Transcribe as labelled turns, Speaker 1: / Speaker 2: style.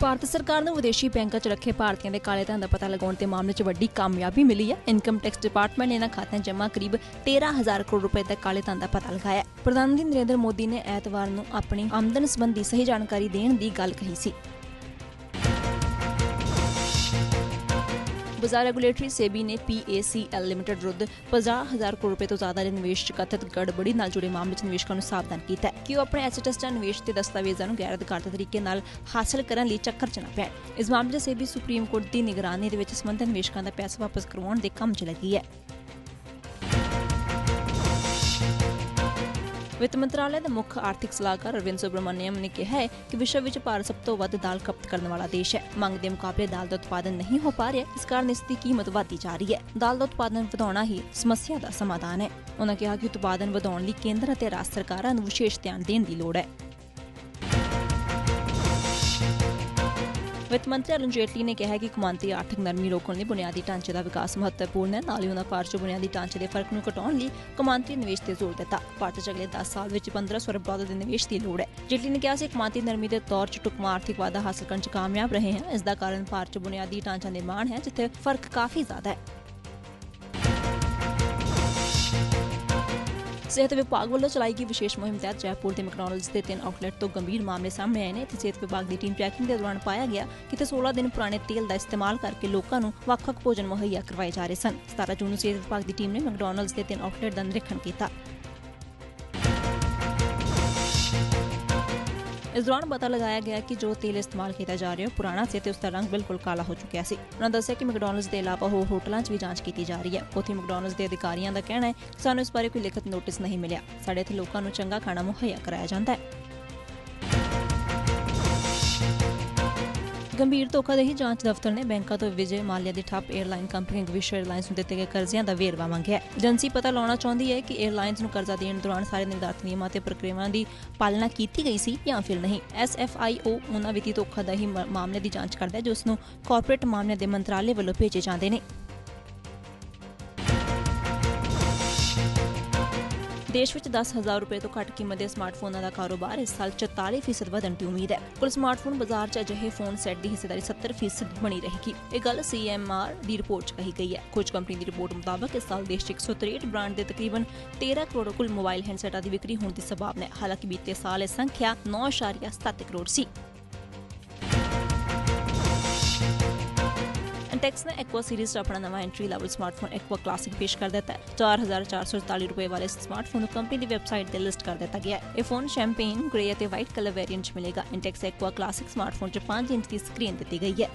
Speaker 1: ਭਾਰਤ ਸਰਕਾਰ ਨੂੰ ਵਿਦੇਸ਼ੀ ਬੈਂਕਾਂ 'ਚ ਰੱਖੇ ਭਾਰਤੀਆਂ ਦੇ ਕਾਲੇ ਧਨ ਦਾ ਪਤਾ ਲਗਾਉਣ ਦੇ ਮਾਮਲੇ 'ਚ ਵੱਡੀ ਕਾਮਯਾਬੀ ਮਿਲੀ ਹੈ। ਇਨਕਮ ਟੈਕਸ ਡਿਪਾਰਟਮੈਂਟ ਨੇ ਇਹਨਾਂ ਖਾਤਿਆਂ 'ਚ ਜਮ੍ਹਾਂ ਕਰੀਬ 13000 ਕਰੋੜ ਰੁਪਏ ਦਾ ਕਾਲੇ ਧਨ ਦਾ ਪਤਾ ਲਗਾਇਆ ਪ੍ਰਧਾਨ ਮੰਤਰੀ ਨਰਿੰਦਰ ਮੋਦੀ ਨੇ ਐਤਵਾਰ ਨੂੰ ਆਪਣੀ ਆਮਦਨ ਸੰਬੰਧੀ ਸਹੀ ਜਾਣਕਾਰੀ ਦੇਣ ਦੀ ਗੱਲ ਕਹੀ ਸੀ। ਬਾਜ਼ਾਰ ਰੈਗੂਲੇਟਰੀ ਸੇਬੀ ਨੇ PACL ਲਿਮਟਿਡ ਵਿਰੁੱਧ 50000 ਕਰੋੜ ਰੁਪਏ ਤੋਂ ਜ਼ਿਆਦਾ ਦੇ ਨਿਵੇਸ਼ 'ਚ ਕਥਿਤ ਗੜਬੜੀ ਨਾਲ ਜੁੜੇ ਮਾਮਲੇ 'ਚ ਨਿਵੇਸ਼ਕਾਂ ਨੂੰ ਸਾਵਧਾਨ ਕੀਤਾ ਹੈ ਕਿ ਉਹ ਆਪਣੇ ਐਸੈਟਸ ਜਾਂ ਨਿਵੇਸ਼ ਦੇ ਦਸਤਾਵੇਜ਼ਾਂ ਨੂੰ ਗੈਰ ਅਧਿਕਾਰਤ ਤਰੀਕੇ ਨਾਲ ਹਾਸਲ ਕਰਨ ਲਈ ਚੱਕਰ 'ਚ ਨਾ ਪੈਣ। ਇਸ ਮਾਮਲੇ 'ਚ ਸੇਬੀ ਸੁਪਰੀਮ ਕੋਰਟ ਦੀ ਨਿਗਰਾਨੀ ਦੇ ਵਿੱਚ ਸੰਬੰਧਿਤ ਨਿਵੇਸ਼ਕਾਂ ਦਾ ਪੈਸਾ ਵਾਪਸ ਕਰਵਾਉਣ ਦੇ ਕੰਮ 'ਚ ਲੱਗੀ ਹੈ। ਵਿੱਤ ਮੰਤਰਾਲੇ ਦੇ ਮੁੱਖ ਆਰਥਿਕ ਸਲਾਹਕਾਰ ਅਰਵਿੰਦ ਸੁਬਰਮਨਿਅਮ ਨੇ ਕਿਹਾ ਹੈ ਕਿ ਵਿਸ਼ਵ ਵਿੱਚ ਭਾਰਤ ਸਭ ਤੋਂ ਵੱਧ ਦਾਲ ਖਪਤ ਕਰਨ ਵਾਲਾ ਦੇਸ਼ ਹੈ। ਮੰਗ ਦੇ ਮੁਕਾਬਲੇ ਦਾਲ ਦਾ ਉਤਪਾਦਨ ਨਹੀਂ ਹੋ ਪਾ ਰਿਹਾ, ਇਸ ਕਾਰਨ ਇਸ ਦੀ ਕੀਮਤ ਵਧਦੀ ਜਾ ਰਹੀ ਹੈ। ਦਾਲ ਦਾ ਉਤਪਾਦਨ ਵਧਾਉਣਾ ਹੀ ਸਮੱਸਿਆ ਦਾ ਸਮਾਧਾਨ ਹੈ। ਉਹਨਾਂ ਕਿਹਾ ਕਿ ਉਤਪਾਦਨ ਵਧਾਉਣ ਲਈ ਕੇਂਦਰ ਅਤੇ ਰਾਜ ਸਰਕਾਰਾਂ ਨੂੰ ਵਿਸ਼ੇਸ਼ ਧਿਆਨ ਦੇਣ ਦੀ ਲੋੜ ਹੈ। ਵਿੱਤ ਮੰਤਰੀ ਅਰੁਣ ਜੇਟਲੀ ਨੇ ਕਿਹਾ ਹੈ ਕਿ ਕੌਮਾਂਤਰੀ ਆਰਥਿਕ ਨਰਮੀ ਰੋਕਣ ਲਈ ਬੁਨਿਆਦੀ ਢਾਂਚੇ ਦਾ ਵਿਕਾਸ ਮਹੱਤਵਪੂਰਨ ਹੈ। ਨਾਲ ਹੀ ਉਹਨਾਂ ਭਾਰਤ 'ਚ ਬੁਨਿਆਦੀ ਢਾਂਚੇ ਦੇ ਫ਼ਰਕ ਨੂੰ ਘਟਾਉਣ ਲਈ ਕੌਮਾਂਤਰੀ ਨਿਵੇਸ਼ ਤੇ ਜ਼ੋਰ ਦਿੱਤਾ। ਭਾਰਤ 'ਚ ਅਗਲੇ 10 ਸਾਲ ਵਿੱਚ 1500 ਅਰਬ ਡਾਲਰ ਦੇ ਨਿਵੇਸ਼ ਦੀ ਲੋੜ ਹੈ। ਜੇਟਲੀ ਨੇ ਕਿਹਾ ਸੀ ਕੌਮਾਂਤਰੀ ਨਰਮੀ ਦੇ ਤੌਰ 'ਚ ਟੁਕਮਾ ਆਰਥਿਕ ਵਾਧਾ ਹਾਸਲ ਕਰਨ 'ਚ ਕਾਮਯਾਬ ਰਹੇ ਹਾਂ ਇਸ ਦਾ ਕਾਰਨ ਭਾਰਤ 'ਚ ਬੁਨਿਆਦੀ ਢਾਂਚਾ ਨਿਰਮਾਣ ਹੈ, ਜਿੱਥੇ ਫ਼ਰਕ ਕਾਫੀ ਜ਼ਿਆਦਾ ਹੈ। ਸਿਹਤ ਵਿਭਾਗ ਵੱਲੋਂ ਚਲਾਈ ਗਈ ਵਿਸ਼ੇਸ਼ ਮੁਹਿੰਮ ਤਹਿਤ ਜੈਪੁਰ ਦੇ ਮੈਕਡੋਨਲਡਸ ਦੇ ਤਿੰਨ ਆਊਟਲੈਟ ਤੋਂ ਗੰਭੀਰ ਮਾਮਲੇ ਸਾਹਮਣੇ ਆਏ ਨੇ ਤੇ ਸਿਹਤ ਵਿਭਾਗ ਦੀ ਟੀਮ ਚੈਕਿੰਗ ਦੇ ਦੌਰਾਨ ਪਾਇਆ ਗਿਆ ਕਿ ਤੇ 16 ਦਿਨ ਪੁਰਾਣੇ ਤੇਲ ਦਾ ਇਸਤੇਮਾਲ ਕਰਕੇ ਲੋਕਾਂ ਨੂੰ ਵੱਖ-ਵੱਖ ਭੋਜਨ ਮੁਹੱਈਆ ਕਰਵਾਏ ਜਾ ਰਹੇ ਸਨ। 17 ਜੂਨ ਨੂੰ ਸਿਹਤ ਵਿਭਾਗ ਦੀ ਟੀਮ ਨੇ ਮੈਕਡੋਨਲਡਸ ਦੇ ਤਿੰਨ ਆਊਟਲੈਟ ਦਾ ਨਿਰੀਖਣ ਕੀਤਾ। ਇਸ ਦੌਰਾਨ ਪਤਾ ਲਗਾਇਆ ਗਿਆ ਕਿ ਜੋ ਤੇਲ ਇਸਤੇਮਾਲ ਕੀਤਾ ਜਾ ਰਿਹਾ ਹੈ ਪੁਰਾਣਾ ਸੀ ਤੇ ਉਸ ਦਾ ਰੰਗ ਬਿਲਕੁਲ ਕਾਲਾ ਹੋ ਚੁੱਕਿਆ ਸੀ ਉਹਨਾਂ ਦੱਸਿਆ ਕਿ ਮੈਕਡੋਨਲਡਸ ਦੇ ਇਲਾਵਾ ਹੋਰ ਹੋਟਲਾਂ 'ਚ ਵੀ ਜਾਂਚ ਕੀਤੀ ਜਾ ਰਹੀ ਹੈ ਉੱਥੇ ਮੈਕਡੋਨਲਡਸ ਦੇ ਅਧਿਕਾਰੀਆਂ ਦਾ ਕਹਿਣਾ ਹੈ ਸਾਨੂੰ ਇਸ ਬਾਰੇ ਕੋਈ ਲਿਖਤ ਨੋਟਿਸ ਨਹੀਂ ਮਿਲਿਆ ਸਾਡੇ ਇੱਥੇ ਲੋਕਾਂ ਨੂੰ ਚੰਗਾ ਖਾਣਾ ਮੁਹੱਈਆ ਕਰਾਇਆ ਜਾਂਦਾ ਹੈ ਗੰਭੀਰ ਧੋਖਾਦੇਹੀ ਜਾਂਚ ਦਫ਼ਤਰ ਨੇ ਬੈਂਕਾਂ ਤੋਂ ਵਿਜੇ ਮਾਲਿਆ ਦੀ ਠੱਪ 에ਅਰਲਾਈਨ ਕੰਪਨੀ ਵਿਸ਼ਵ 에ਅਰਲਾਈਨਸ ਨੂੰ ਦਿੱਤੇ ਗਏ ਕਰਜ਼ਿਆਂ ਦਾ ਵੇਰਵਾ ਮੰਗਿਆ ਹੈ। ਏਜੰਸੀ ਪਤਾ ਲਾਉਣਾ ਚਾਹੁੰਦੀ ਹੈ ਕਿ 에ਅਰਲਾਈਨਸ ਨੂੰ ਕਰਜ਼ਾ ਦੇਣ ਦੌਰਾਨ ਸਾਰੇ ਨਿਰਧਾਰਤ ਨਿਯਮਾਂ ਅਤੇ ਪ੍ਰਕਿਰਿਆਵਾਂ ਦੀ ਪਾਲਣਾ ਕੀਤੀ ਗਈ ਸੀ ਜਾਂ ਫਿਰ ਨਹੀਂ। ਐਸਐਫਆਈਓ ਉਹਨਾਂ ਵਿੱਤੀ ਧੋਖਾਦੇਹੀ ਮਾਮਲੇ ਦੀ ਜਾਂਚ ਕਰਦਾ ਹੈ, ਜੋ ਉਸ ਨੂੰ ਕਾਰਪੋਰੇਟ ਮਾਮਲੇ ਦੇ ਮੰਤਰਾਲੇ ਵੱਲੋਂ ਭੇਜੇ ਜਾਂਦੇ ਨੇ। ਦੇਸ਼ ਵਿੱਚ 10000 ਰੁਪਏ ਤੋਂ ਘੱਟ ਕੀਮਤ ਦੇ ਸਮਾਰਟਫੋਨਾਂ ਦਾ ਕਾਰੋਬਾਰ ਇਸ ਸਾਲ 44% ਵਧਣ ਦੀ ਉਮੀਦ ਹੈ। ਕੁੱਲ ਸਮਾਰਟਫੋਨ ਬਾਜ਼ਾਰ 'ਚ ਅਜਿਹੇ ਫੋਨ ਸੈੱਟ ਦੀ ਹਿੱਸੇਦਾਰੀ 70% ਬਣੀ ਰਹੇਗੀ। ਇਹ ਗੱਲ ਸੀਐਮਆਰ ਦੀ ਰਿਪੋਰਟ 'ਚ ਕਹੀ ਗਈ ਹੈ। ਕੁਝ ਕੰਪਨੀ ਦੀ ਰਿਪੋਰਟ ਮੁਤਾਬਕ ਇਸ ਸਾਲ ਦੇਸ਼ 'ਚ 163 ਬ੍ਰਾਂਡ ਦੇ ਤਕਰੀਬਨ 13 ਕਰੋੜ ਕੁੱਲ ਮੋਬਾਈਲ ਹੈਂਡਸੈਟਾਂ ਦੀ ਵਿਕਰੀ ਹੋਣ ਦੀ ਸੰਭਾਵਨਾ ਹੈ। ਹਾਲਾਂਕਿ ਬੀਤੇ ਸਾਲ ਇਹ ਸੰਖਿਆ 9.7 ਕਰੋੜ ਸੀ। ਇੰਟੈਕਸ ਨੇ ਐਕਵਾ ਸੀਰੀਜ਼ 'ਚ ਆਪਣਾ ਨਵਾਂ entry level smartphone Aqua Classic ਪੇਸ਼ ਕਰ ਦਿੱਤਾ ਹੈ 4444 ਰੁਪਏ ਵਾਲੇ ਇਸ ਸਮਾਰਟਫੋਨ ਨੂੰ ਕੰਪਨੀ ਦੀ ਵੈਬਸਾਈਟ ਤੇ ਲਿਸਟ ਕਰ ਦਿੱਤਾ ਗਿਆ ਹੈ ਇਹ ਫੋਨ ਸ਼ੈਂਪੇਨ ਗ੍ਰੇ ਅਤੇ ਵਾਈਟ ਕਲਰ ਵੇਰੀਐਂਟ 'ਚ ਮਿਲੇਗਾ ਇੰਟੈਕਸ ਐਕਵਾ ਕਲਾਸਿਕ ਸਮਾਰਟਫੋਨ 'ਚ 5 ਇੰਚ ਦੀ ਸਕਰੀਨ ਦਿੱਤੀ ਗਈ ਹੈ